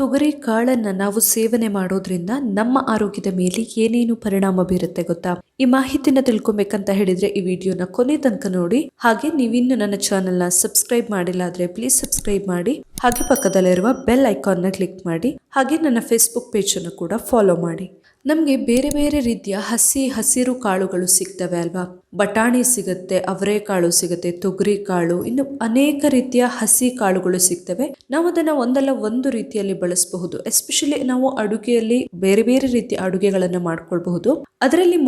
ತೊಗರಿ ಕಾಳನ್ನು ನಾವು ಸೇವನೆ ಮಾಡೋದ್ರಿಂದ ನಮ್ಮ ಆರೋಗ್ಯದ ಮೇಲೆ ಏನೇನು ಪರಿಣಾಮ ಬೀರುತ್ತೆ ಗೊತ್ತಾ? ಈ ಮಾಹಿತಿನ ತಿಳ್ಕೊಬೇಕಂತ ಹೇಳಿದ್ರೆ ಈ ವಿಡಿಯೋನ ಕೊನೆ ತನಕ ನೋಡಿ. ಹಾಗೆ ನೀವಿನ್ನು ನನ್ನ ಚಾನೆಲ್ನ ಸಬ್ಸ್ಕ್ರೈಬ್ ಮಾಡಿಲ್ಲ ಆದ್ರೆ ಪ್ಲೀಸ್ ಸಬ್ಸ್ಕ್ರೈಬ್ ಮಾಡಿ. ಹಾಗೆ ಪಕ್ಕದಲ್ಲಿರುವ ಬೆಲ್ ಐಕಾನ್ನ ಕ್ಲಿಕ್ ಮಾಡಿ. ಹಾಗೆ ನನ್ನ ಫೇಸ್ಬುಕ್ ಅನ್ನು ಕೂಡ ಫಾಲೋ ಮಾಡಿ. ನಮಗೆ ಬೇರೆ ಬೇರೆ ರೀತಿಯ ಹಸಿ ಹಸಿರು ಕಾಳುಗಳು ಸಿಗ್ತವೆ ಅಲ್ವಾ? ಬಟಾಣಿ ಸಿಗುತ್ತೆ, ಅವರೆಕಾಳು ಸಿಗುತ್ತೆ, ತೊಗರಿ ಕಾಳು, ಇನ್ನು ಅನೇಕ ರೀತಿಯ ಹಸಿ ಕಾಳುಗಳು ಸಿಗ್ತವೆ. ನಾವು ಅದನ್ನ ಒಂದಲ್ಲ ಒಂದು ರೀತಿಯಲ್ಲಿ ಬಳಸಬಹುದು. ಎಸ್ಪೆಷಲಿ ನಾವು ಅಡುಗೆಯಲ್ಲಿ ಬೇರೆ ಬೇರೆ ರೀತಿಯ ಅಡುಗೆಗಳನ್ನ ಮಾಡ್ಕೊಳ್ಬಹುದು. ಅದರಲ್ಲಿ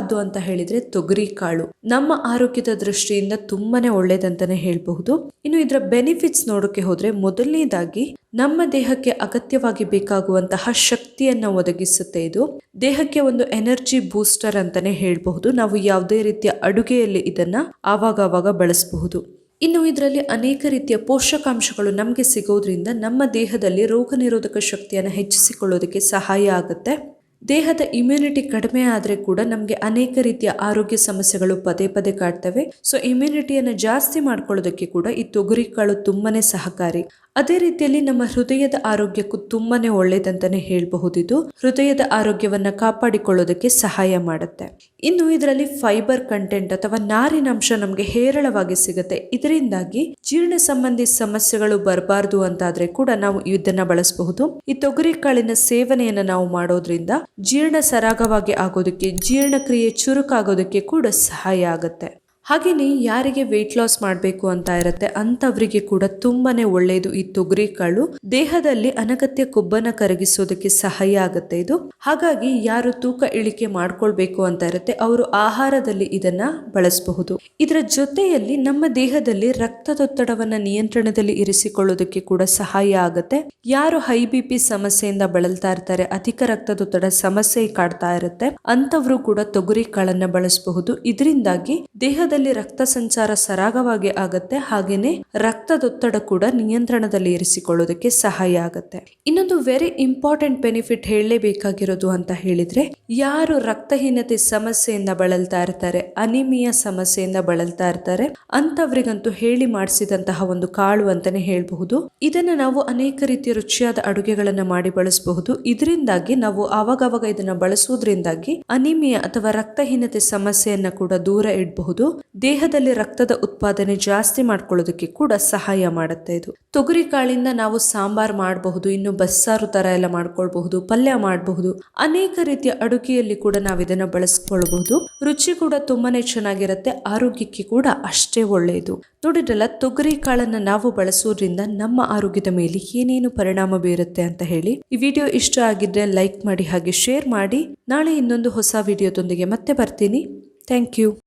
ಮುಖ್ಯವಾದ್ದು ಅಂತ ಹೇಳಿದ್ರೆ ತೊಗರಿ ಕಾಳು. ನಮ್ಮ ಆರೋಗ್ಯದ ದೃಷ್ಟಿಯಿಂದ ತುಂಬಾನೇ ಒಳ್ಳೇದಂತಾನೆ ಹೇಳಬಹುದು. ಇನ್ನು ಇದರ ಬೆನಿಫಿಟ್ಸ್ ನೋಡೋಕೆ ಹೋದ್ರೆ ಮೊದಲನೇದಾಗಿ ನಮ್ಮ ದೇಹಕ್ಕೆ ಅಗತ್ಯವಾಗಿ ಬೇಕಾಗುವಂತಹ ಶಕ್ತಿಯನ್ನ ಒದಗಿಸುತ್ತೆ ಇದು. ದೇಹಕ್ಕೆ ಒಂದು ಎನರ್ಜಿ ಬೂಸ್ಟರ್ ಅಂತಾನೆ ಹೇಳಬಹುದು. ನಾವು ಯಾವುದೇ ರೀತಿಯ ಅಡುಗೆಯಲ್ಲಿ ಇದನ್ನ ಆವಾಗ ಆವಾಗ ಬಳಸಬಹುದು. ಇನ್ನು ಇದರಲ್ಲಿ ಅನೇಕ ರೀತಿಯ ಪೋಷಕಾಂಶಗಳು ನಮಗೆ ಸಿಗೋದ್ರಿಂದ ನಮ್ಮ ದೇಹದಲ್ಲಿ ರೋಗ ನಿರೋಧಕ ಶಕ್ತಿಯನ್ನು ಹೆಚ್ಚಿಸಿಕೊಳ್ಳೋದಕ್ಕೆ ಸಹಾಯ ಆಗುತ್ತೆ. ದೇಹದ ಇಮ್ಯುನಿಟಿ ಕಡಿಮೆ ಆದರೆ ಕೂಡ ನಮಗೆ ಅನೇಕ ರೀತಿಯ ಆರೋಗ್ಯ ಸಮಸ್ಯೆಗಳು ಪದೇ ಪದೇ ಕಾಡ್ತವೆ. ಸೊ ಇಮ್ಯುನಿಟಿಯನ್ನು ಜಾಸ್ತಿ ಮಾಡ್ಕೊಳ್ಳೋದಕ್ಕೆ ಕೂಡ ಈ ತೊಗರಿ ಕಾಳು ತುಂಬಾನೇ ಸಹಕಾರಿ. ಅದೇ ರೀತಿಯಲ್ಲಿ ನಮ್ಮ ಹೃದಯದ ಆರೋಗ್ಯಕ್ಕೂ ತುಂಬಾನೇ ಒಳ್ಳೇದಂತಾನೆ ಹೇಳಬಹುದಿದು. ಹೃದಯದ ಆರೋಗ್ಯವನ್ನ ಕಾಪಾಡಿಕೊಳ್ಳೋದಕ್ಕೆ ಸಹಾಯ ಮಾಡುತ್ತೆ. ಇನ್ನು ಇದರಲ್ಲಿ ಫೈಬರ್ ಕಂಟೆಂಟ್ ಅಥವಾ ನಾರಿನಂಶ ನಮಗೆ ಹೇರಳವಾಗಿ ಸಿಗುತ್ತೆ. ಇದರಿಂದಾಗಿ ಜೀರ್ಣ ಸಂಬಂಧಿ ಸಮಸ್ಯೆಗಳು ಬರಬಾರ್ದು ಅಂತಾದ್ರೆ ಕೂಡ ನಾವು ಇದನ್ನ ಬಳಸಬಹುದು. ಈ ತೊಗರಿ ಕಾಳಿನ ಸೇವನೆಯನ್ನ ನಾವು ಮಾಡೋದ್ರಿಂದ ಜೀರ್ಣ ಸರಾಗವಾಗಿ ಆಗೋದಕ್ಕೆ, ಜೀರ್ಣಕ್ರಿಯೆ ಚುರುಕಾಗೋದಕ್ಕೆ ಕೂಡ ಸಹಾಯ ಆಗುತ್ತೆ. ಹಾಗೆಯೇ ಯಾರಿಗೆ ವೆಯ್ಟ್ ಲಾಸ್ ಮಾಡಬೇಕು ಅಂತ ಇರುತ್ತೆ ಅಂಥವರಿಗೆ ಕೂಡ ತುಂಬಾನೇ ಒಳ್ಳೆಯದು ಈ ತೊಗರಿ ಕಾಳು ದೇಹದಲ್ಲಿ ಅನಗತ್ಯ ಕೊಬ್ಬನ ಕರಗಿಸೋದಕ್ಕೆ ಸಹಾಯ ಆಗುತ್ತೆ ಇದು. ಹಾಗಾಗಿ ಯಾರು ತೂಕ ಇಳಿಕೆ ಮಾಡ್ಕೊಳ್ಬೇಕು ಅಂತ ಇರುತ್ತೆ ಅವರು ಆಹಾರದಲ್ಲಿ ಇದನ್ನ ಬಳಸಬಹುದು. ಇದರ ಜೊತೆಯಲ್ಲಿ ನಮ್ಮ ದೇಹದಲ್ಲಿ ರಕ್ತದೊತ್ತಡವನ್ನ ನಿಯಂತ್ರಣದಲ್ಲಿ ಇರಿಸಿಕೊಳ್ಳೋದಕ್ಕೆ ಕೂಡ ಸಹಾಯ ಆಗುತ್ತೆ. ಯಾರು ಹೈ ಬಿ ಪಿ ಸಮಸ್ಯೆಯಿಂದ ಬಳಲ್ತಾ ಇರ್ತಾರೆ, ಅಧಿಕ ರಕ್ತದೊತ್ತಡ ಸಮಸ್ಯೆ ಕಾಡ್ತಾ ಇರುತ್ತೆ, ಅಂತವರು ಕೂಡ ತೊಗರಿ ಕಾಳನ್ನ ಬಳಸಬಹುದು. ಇದರಿಂದಾಗಿ ದೇಹದಲ್ಲಿ ರಕ್ತ ಸಂಚಾರ ಸರಾಗವಾಗಿ ಆಗತ್ತೆ, ಹಾಗೇನೆ ರಕ್ತದೊತ್ತಡ ಕೂಡ ನಿಯಂತ್ರಣದಲ್ಲಿ ಇರಿಸಿಕೊಳ್ಳೋದಕ್ಕೆ ಸಹಾಯ ಆಗುತ್ತೆ. ಇನ್ನೊಂದು ವೆರಿ ಇಂಪಾರ್ಟೆಂಟ್ ಬೆನಿಫಿಟ್ ಹೇಳಲೇಬೇಕಾಗಿರೋದು ಅಂತ ಹೇಳಿದ್ರೆ, ಯಾರು ರಕ್ತಹೀನತೆ ಸಮಸ್ಯೆಯಿಂದ ಬಳಲ್ತಾ ಇರ್ತಾರೆ, ಅನಿಮಿಯ ಸಮಸ್ಯೆಯಿಂದ ಬಳಲ್ತಾ ಇರ್ತಾರೆ ಅಂತವ್ರಿಗಂತೂ ಹೇಳಿ ಮಾಡಿಸಿದಂತಹ ಒಂದು ಕಾಳು ಅಂತಾನೆ ಹೇಳಬಹುದು. ಇದನ್ನ ನಾವು ಅನೇಕ ರೀತಿಯ ರುಚಿಯಾದ ಅಡುಗೆಗಳನ್ನ ಮಾಡಿ ಬಳಸಬಹುದು. ಇದರಿಂದಾಗಿ ನಾವು ಆವಾಗವಾಗ ಇದನ್ನ ಬಳಸುವುದರಿಂದಾಗಿ ಅನಿಮಿಯ ಅಥವಾ ರಕ್ತಹೀನತೆ ಸಮಸ್ಯೆಯನ್ನ ಕೂಡ ದೂರ ಇಡಬಹುದು. ದೇಹದಲ್ಲಿ ರಕ್ತದ ಉತ್ಪಾದನೆ ಜಾಸ್ತಿ ಮಾಡ್ಕೊಳ್ಳೋದಕ್ಕೆ ಕೂಡ ಸಹಾಯ ಮಾಡುತ್ತೆ ಇದು. ತೊಗರಿ ಕಾಳಿಂದ ನಾವು ಸಾಂಬಾರ್ ಮಾಡಬಹುದು, ಇನ್ನು ಬಸ್ಸಾರು ತರ ಎಲ್ಲ ಮಾಡ್ಕೊಳ್ಬಹುದು, ಪಲ್ಯ ಮಾಡಬಹುದು. ಅನೇಕ ರೀತಿಯ ಅಡುಗೆಯಲ್ಲಿ ಕೂಡ ನಾವು ಇದನ್ನ ಬಳಸ್ಕೊಳ್ಬಹುದು. ರುಚಿ ಕೂಡ ತುಂಬಾನೇ ಚೆನ್ನಾಗಿರುತ್ತೆ, ಆರೋಗ್ಯಕ್ಕೆ ಕೂಡ ಅಷ್ಟೇ ಒಳ್ಳೆಯದು ನೋಡಿದ್ರಲ್ಲ, ತೊಗರಿ ಕಾಳನ್ನ ನಾವು ಬಳಸೋದ್ರಿಂದ ನಮ್ಮ ಆರೋಗ್ಯದ ಮೇಲೆ ಏನೇನು ಪರಿಣಾಮ ಬೀರುತ್ತೆ ಅಂತ ಹೇಳಿ. ಈ ವಿಡಿಯೋ ಇಷ್ಟ ಆಗಿದ್ರೆ ಲೈಕ್ ಮಾಡಿ ಹಾಗೆ ಶೇರ್ ಮಾಡಿ. ನಾಳೆ ಇನ್ನೊಂದು ಹೊಸ ವಿಡಿಯೋದೊಂದಿಗೆ ಮತ್ತೆ ಬರ್ತೀನಿ. Thank you.